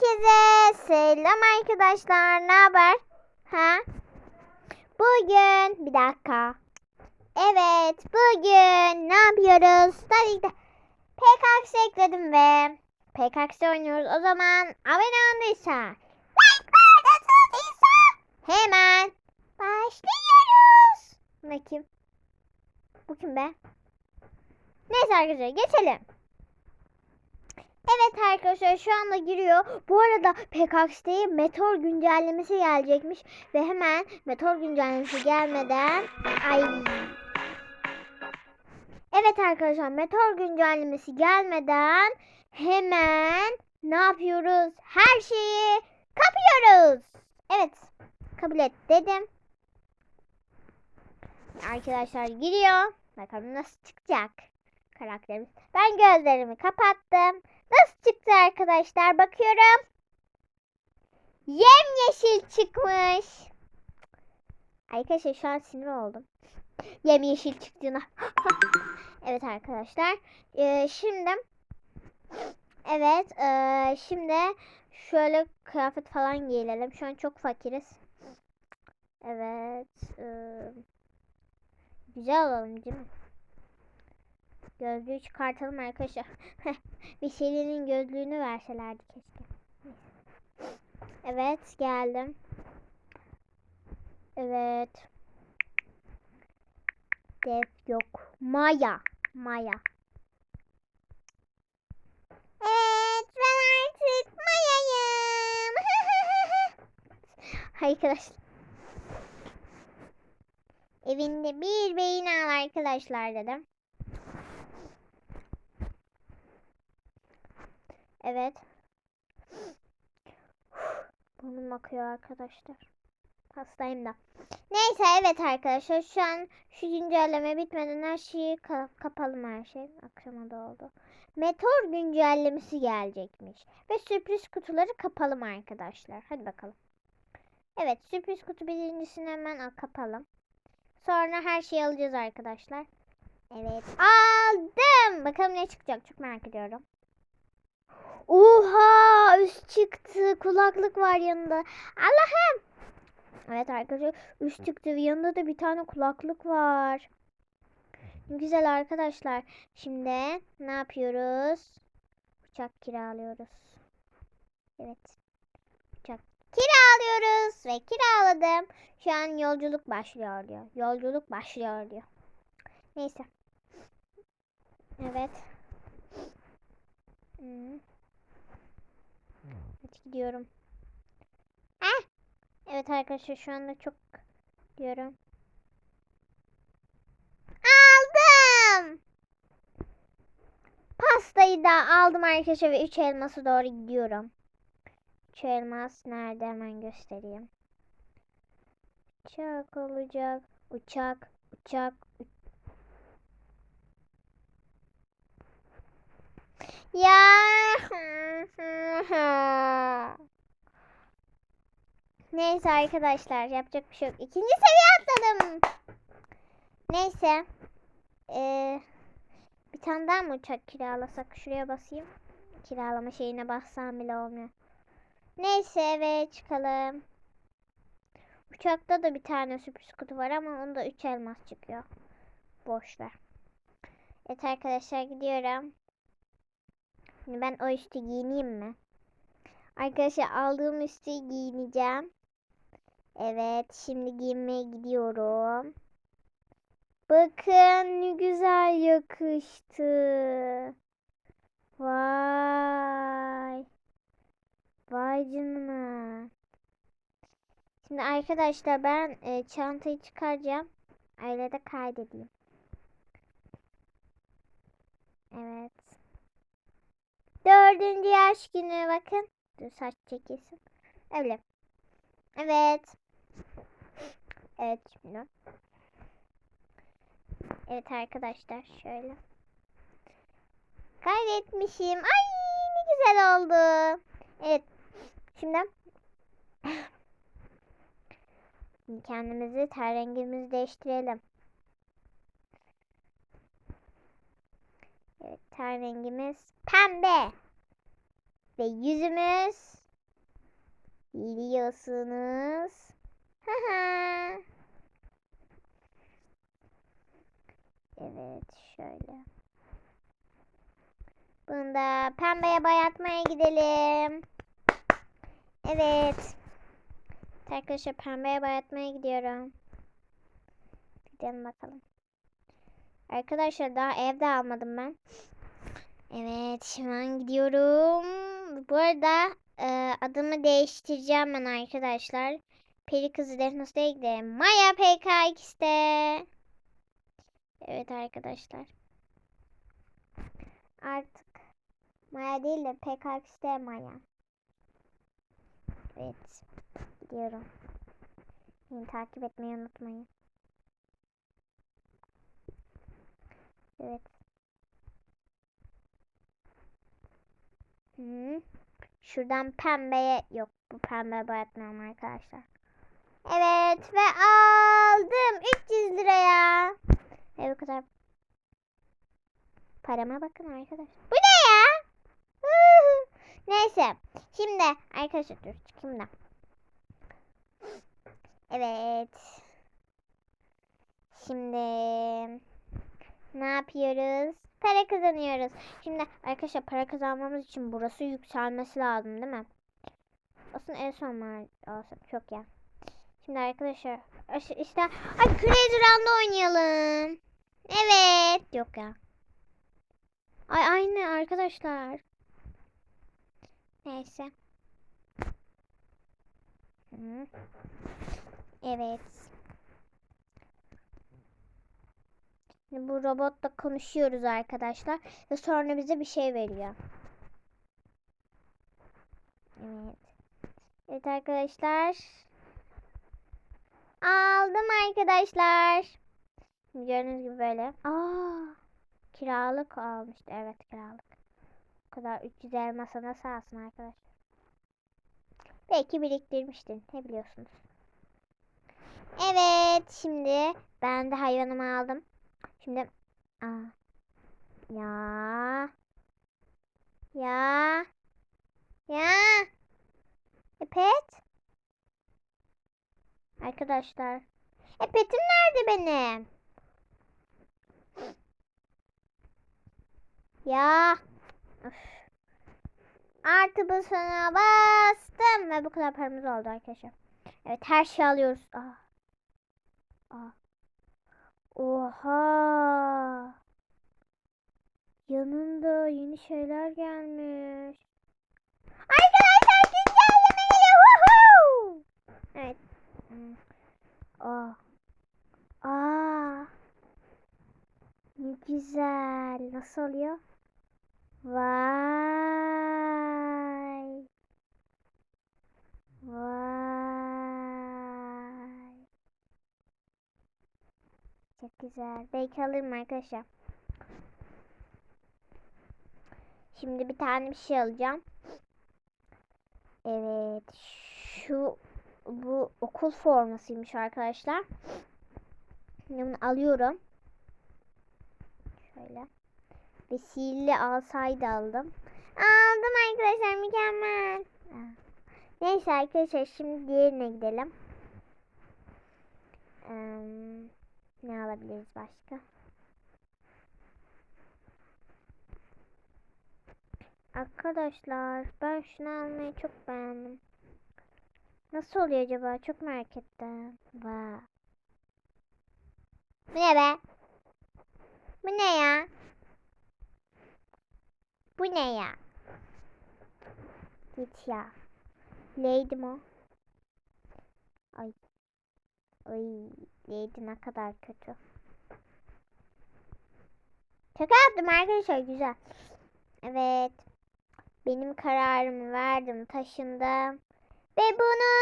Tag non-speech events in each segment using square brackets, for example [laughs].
Herkese selam arkadaşlar. Ne haber? Ha? Bugün bir dakika. Evet, bugün ne yapıyoruz? Tabii ki PKX ekledim ve PKX oynuyoruz. O zaman abone olmadıysa, like atmadıysa hemen başlıyoruz. Bu kim? Bu kim be? Neyse arkadaşlar geçelim. Evet arkadaşlar şu anda giriyor. Bu arada PKX'de Meteor güncellemesi gelecekmiş. Ve hemen Meteor güncellemesi gelmeden... Ay. Evet arkadaşlar Meteor güncellemesi gelmeden hemen ne yapıyoruz? Her şeyi kapıyoruz. Evet kabul et dedim. Arkadaşlar giriyor. Bakalım nasıl çıkacak karakterimiz. Ben gözlerimi kapattım. Çıktı arkadaşlar? Bakıyorum. Yemyeşil çıkmış. Arkadaşlar şu an sinir oldum. Yemyeşil çıktığına. [gasps] evet arkadaşlar. Ee, şimdi Evet. ee, şimdi şöyle kıyafet falan giyilelim. Şu an çok fakiriz. Evet. ee, güzel olalım değil mi? Gözlüğü çıkartalım arkadaşlar. [laughs] bir serinin gözlüğünü verselerdi keşke. Evet geldim. Evet. Def yok. Maya. Maya. Evet ben artık Maya'yım. [laughs] arkadaşlar. Evinde bir beyin al arkadaşlar dedim. Evet. [gasps] Burnum akıyor arkadaşlar. Hastayım da. Neyse evet arkadaşlar şu an şu güncelleme bitmeden her şeyi ka- kapalım her şey. Akşama da oldu. Meteor güncellemesi gelecekmiş. Ve sürpriz kutuları kapalım arkadaşlar. Hadi bakalım. Evet sürpriz kutu birincisini hemen al- kapalım. Sonra her şeyi alacağız arkadaşlar. Evet aldım. Bakalım ne çıkacak çok merak ediyorum. Oha üst çıktı. Kulaklık var yanında. Allah'ım. Evet arkadaşlar üst çıktı yanında da bir tane kulaklık var. Güzel arkadaşlar. Şimdi ne yapıyoruz? Uçak kiralıyoruz. Evet. Uçak kiralıyoruz ve kiraladım. Şu an yolculuk başlıyor diyor. Yolculuk başlıyor diyor. Neyse. Evet. Hmm. Hadi gidiyorum. Ah! Evet arkadaşlar şu anda çok diyorum. Aldım. Pastayı da aldım arkadaşlar ve 3 elması doğru gidiyorum. 3 elmas nerede hemen göstereyim. Uçak olacak. Uçak, uçak, Ya. Neyse arkadaşlar yapacak bir şey yok. İkinci seviye atladım. Neyse. Ee, bir tane daha mı uçak kiralasak? Şuraya basayım. Kiralama şeyine bassam bile olmuyor. Neyse eve çıkalım. Uçakta da bir tane sürpriz kutu var ama onda 3 elmas çıkıyor. Boş ver. Evet arkadaşlar gidiyorum. Şimdi ben o üstü giyineyim mi? Arkadaşlar aldığım üstü giyineceğim. Evet şimdi giyinmeye gidiyorum. Bakın ne güzel yakıştı. Vay. Vay canına. Şimdi arkadaşlar ben e, çantayı çıkaracağım. Öyle de kaydedeyim. Evet. Dördüncü yaş günü bakın. Dur saç çekilsin. Öyle. Evet. Evet şimdi. Evet arkadaşlar şöyle. Kaydetmişim. Ay ne güzel oldu. Evet. Şimdi kendimizi ten rengimizi değiştirelim. Evet ten rengimiz pembe. Ve yüzümüz Biliyorsunuz. Evet şöyle. Bunu da pembeye bayatmaya gidelim. Evet. Arkadaşlar pembeye bayatmaya gidiyorum. Gidelim bakalım. Arkadaşlar daha evde almadım ben. Evet şu an gidiyorum. Bu arada e, adımı değiştireceğim ben arkadaşlar. Peri kızı Defnos değil de Maya PK2'de. Evet arkadaşlar. Artık Maya değil de PK2'de Maya. Evet. Gidiyorum. Beni takip etmeyi unutmayın. Evet. Şuradan pembeye yok bu pembe boyatmıyorum arkadaşlar. Evet ve aldım 300 liraya. Evet bu kadar. Parama bakın arkadaşlar. Bu ne ya? Neyse. Şimdi arkadaşlar dur çıkayım da. Evet. Şimdi ne yapıyoruz? Para kazanıyoruz. Şimdi arkadaşlar para kazanmamız için burası yükselmesi lazım değil mi? Aslında en son olsun. Çok ya. Şimdi arkadaşlar aş- işte ay Crazy Run'da oynayalım. Evet. Yok ya. Ay aynı arkadaşlar. Neyse. Evet. Bu robotla konuşuyoruz arkadaşlar. Ve sonra bize bir şey veriyor. Evet. Evet arkadaşlar. Aldım arkadaşlar. Gördüğünüz gibi böyle. Aa, kiralık almıştı. Evet kiralık. Bu kadar 300 elmasa nasıl alsın arkadaşlar? Belki biriktirmiştin. Ne biliyorsunuz? Evet. Şimdi ben de hayvanımı aldım. Şimdi aa, ya ya ya e pet arkadaşlar e petim nerede benim ya Öf. artı basına bastım ve bu kadar paramız oldu arkadaşlar evet her şeyi alıyoruz Aa. Aa. Oha. Yanında yeni şeyler gelmiş. Arkadaşlar güncelleme geliyor. Woohoo! Evet. Hmm. Aa. Aa. Ne güzel. Nasıl oluyor? Vay. Vay. Güzel. Belki alırım arkadaşlar. Şimdi bir tane bir şey alacağım. Evet. Şu bu okul formasıymış arkadaşlar. Şimdi bunu alıyorum. Şöyle. Ve sihirli alsaydı aldım. Aldım arkadaşlar mükemmel. Neyse arkadaşlar şimdi diğerine gidelim. Ee, ne alabiliriz başka? Arkadaşlar ben şunu almayı çok beğendim. Nasıl oluyor acaba? Çok merak ettim. Vay. Bu ne be? Bu ne ya? Bu ne ya? Git ya. Neydim o? Ay. Ay. Neydi ne kadar kötü. Şaka yaptım arkadaşlar güzel. Evet. Benim kararımı verdim taşındım. Ve bunu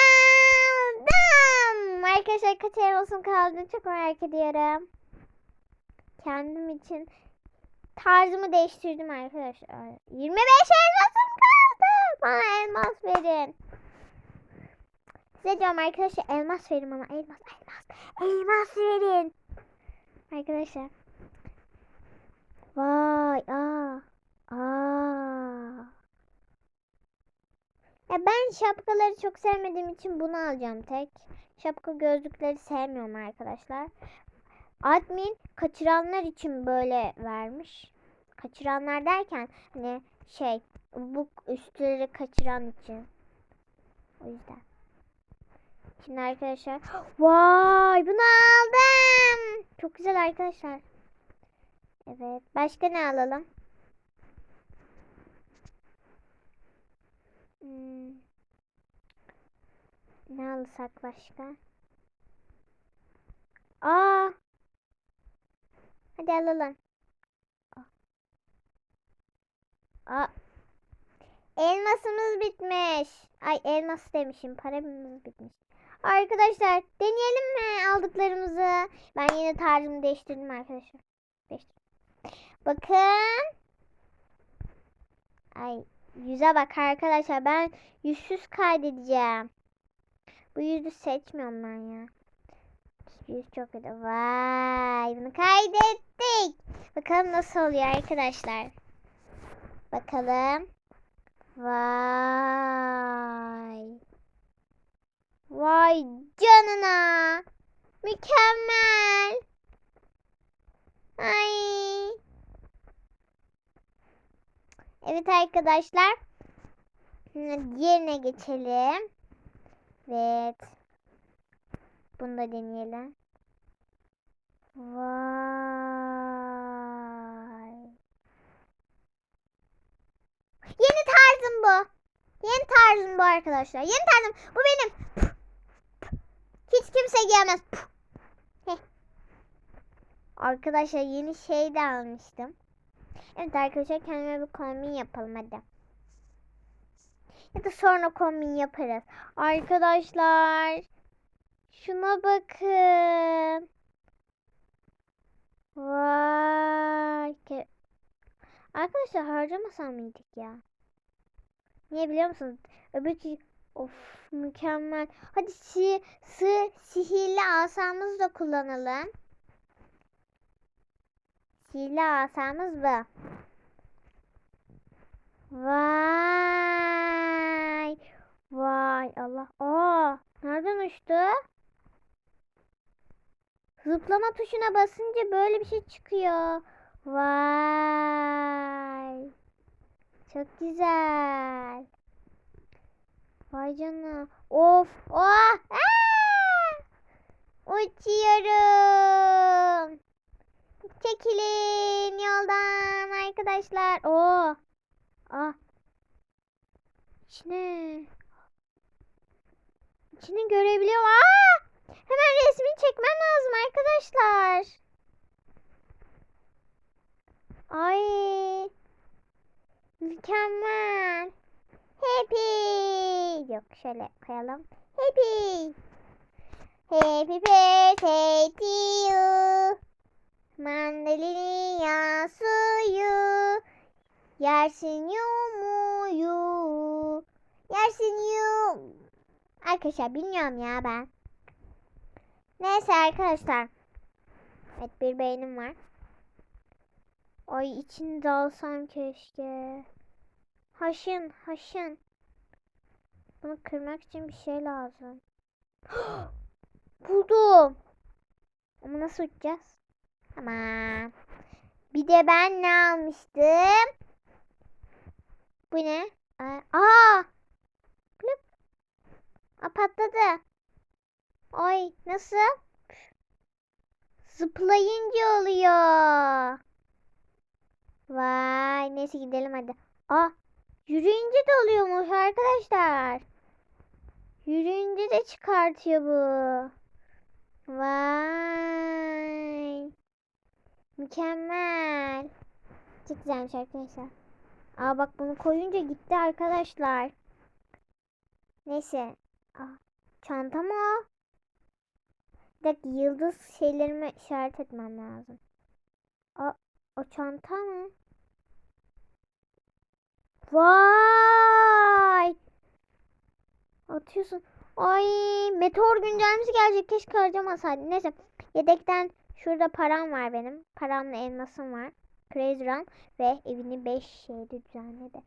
aldım. Arkadaşlar kaç elmasım kaldı çok merak ediyorum. Kendim için tarzımı değiştirdim arkadaşlar. 25 elmasım kaldı. Bana elmas verin. Size diyorum arkadaşlar elmas verin bana elmas elmas. Elmas verin. Arkadaşlar. Vay aa. Aa. Ya ben şapkaları çok sevmediğim için bunu alacağım tek. Şapka gözlükleri sevmiyorum arkadaşlar. Admin kaçıranlar için böyle vermiş. Kaçıranlar derken hani şey bu üstleri kaçıran için. O yüzden. Şimdi arkadaşlar vay bunu aldım. Çok güzel arkadaşlar. Evet. Başka ne alalım? Hmm. Ne alsak başka? Aa. Hadi alalım. Aa. Elmasımız bitmiş. Ay elmas demişim. Paramız bitmiş. Arkadaşlar deneyelim mi aldıklarımızı? Ben yine tarzımı değiştirdim arkadaşlar. Değiştirdim. Bakın. Ay yüze bak arkadaşlar. Ben yüzsüz kaydedeceğim. Bu yüzü seçmiyorum ben ya. Yüz çok kötü. Vay bunu kaydettik. Bakalım nasıl oluyor arkadaşlar. Bakalım. Vay. Vay canına. Mükemmel. Ay. Evet arkadaşlar. Diğerine geçelim. Evet. Bunu da deneyelim. Vay. Yeni tarzım bu. Yeni tarzım bu arkadaşlar. Yeni tarzım. Bu benim. Hiç kimse. Heh. Arkadaşlar yeni şey de almıştım. Evet arkadaşlar kendime bir kombin yapalım hadi. Ya da sonra kombin yaparız. Arkadaşlar şuna bakın. Vay. Arkadaşlar harcamasam mıydık ya? Niye biliyor musunuz? Öbür of mükemmel. Hadi si, sı, sihirli asamızı da kullanalım. Sihirli asamız bu. Vay. Vay Allah. Aa, nereden uçtu? Zıplama tuşuna basınca böyle bir şey çıkıyor. Vay. Çok güzel. Vay canına. Of. Oh. Aa! Uçuyorum. Çekilin yoldan arkadaşlar. Oo. Ah. İçine. İçini görebiliyorum. Aa! Hemen resmini çekmem lazım arkadaşlar. Ay. Mükemmel. Happy. Yok şöyle koyalım. Happy. Happy birthday to you. Mandalina suyu. Yersin yumuyu. Yersin yum. Arkadaşlar bilmiyorum ya ben. Neyse arkadaşlar. Evet bir beynim var. Ay içini de alsam keşke. Haşın haşın. Bunu kırmak için bir şey lazım. [gasps] Buldum. Ama nasıl uçacağız? Tamam. Bir de ben ne almıştım? Bu ne? Aa, aa! Blüp. Aa, patladı. Ay nasıl? Zıplayınca oluyor. Vay neyse gidelim hadi. Aa yürüyünce de oluyormuş arkadaşlar. Yürüyünce de çıkartıyor bu. Vay. Mükemmel. Çok güzelmiş arkadaşlar. Aa bak bunu koyunca gitti arkadaşlar. Neyse. Aa, çanta mı o? Bir dakika yıldız şeylerimi işaret etmem lazım. Aa, o çanta mı? Vay! Atıyorsun. Ay meteor güncellemesi gelecek. Keşke harcamasaydım. Neyse. Yedekten şurada param var benim. Paramla elmasım var. Crazy Run ve evini 5 şeyde düzenledi.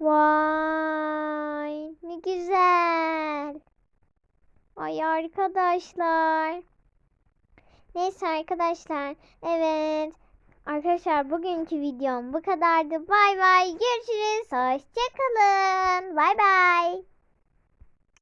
Vay ne Ay arkadaşlar. Neyse arkadaşlar. Evet. Arkadaşlar bugünkü videom bu kadardı. Bay bay. Görüşürüz. Hoşçakalın. Bay bay.